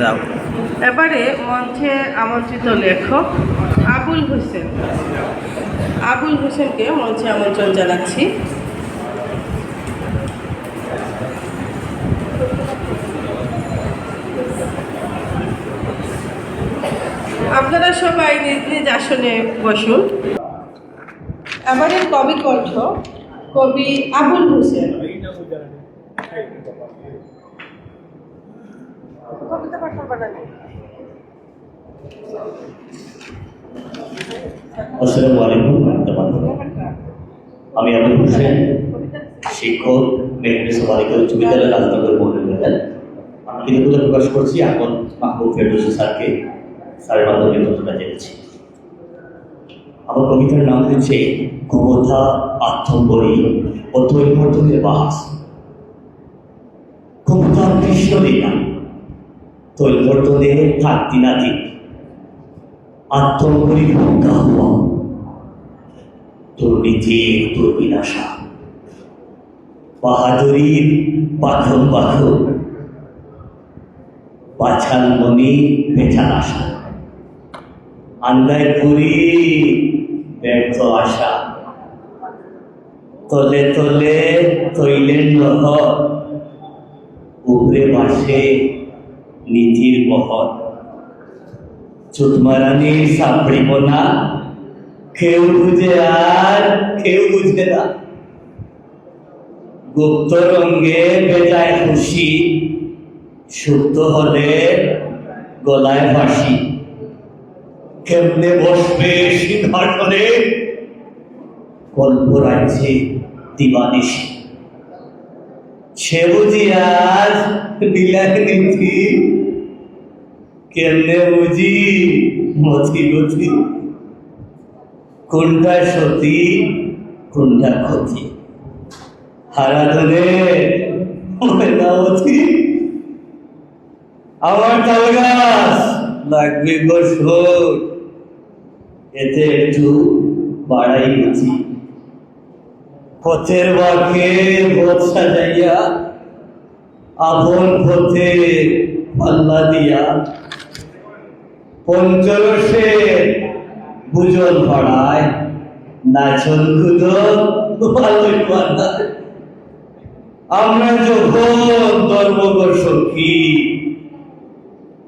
যাও এবারে মঞ্চে আমন্ত্রিত লেখক আবুল হোসেন। আবুল হোসেনকে মঞ্চে আমন্ত্রণ জানাচ্ছি। আপনারা সবাই নিজ নিজ আসনে বসুন। এবারের কবি কণ্ঠ কবি আবুল হোসেন। কবিতা আমি আবুল হোসেন, শিক্ষক মেহমেদ বালিকা উচ্চ বিদ্যালয় রাজনগর মৌলভীবাজার আমি কৃতজ্ঞতা প্রকাশ করছি এখন মাহবুব ফেরদৌসি স্যারকে, স্যারের মাধ্যমে কৃতজ্ঞতা জেনেছি। আমার কবিতার নাম হচ্ছে ক্ষমতা আত্মম্বরী ও তৈমর্তনের বাহাস ক্ষমতা কৃষ্ণ লীলা নাতি আত্মম্বরী ভঙ্গা হওয়া। দুর্নীতির দুর্বিনাশা বাহাদুরির পাথর পাথর। বাছাল মনি বেচার আশা। আন্দায় পুরি ব্যর্থ আশা। তলে তলে তৈলের নহর। উপরে বাসে বহর চুতমারানি সাপড়িব না কেউ বুঝে আর কেউ বুঝে না। গুপ্ত রঙ্গে বেজায় খুশি, সুপ্ত হলে গলায় ফাঁসি কেমনে বসবে সিংহাসনে? কল্প রাজ্যে দিবানিশি। সে বুঝি আজ নীতি কেমনে বুঝি? মতি গতি কোনটা সতী, কোনটা ক্ষতি? হারাধনে ময়নাবতী আমার তাল গাছ লাগবে বছর। এতে একটু বাড়াই গেছি পথের বাঁকে পথ সাজাইয়া, আপন পথে পাল্লা দিয়া পঞ্চরসে বুজন ভাড়ায় নাচন আমরা যখন ধর্মগর সখী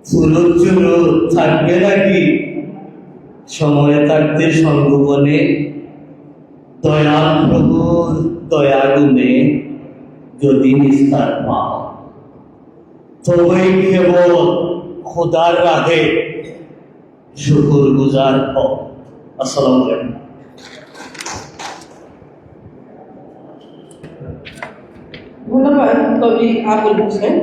চুরুত চুরুত থাকবে নাকি? সময় থাকতে সঙ্গবনে দয়াল প্রভুর দয়াগুণে যদি নিস্তার পাও। তবেই কেবল খোদার রাহে শুকুর গুজার আসসালামু ধন্যবাদ কবি আবুল হোসেন।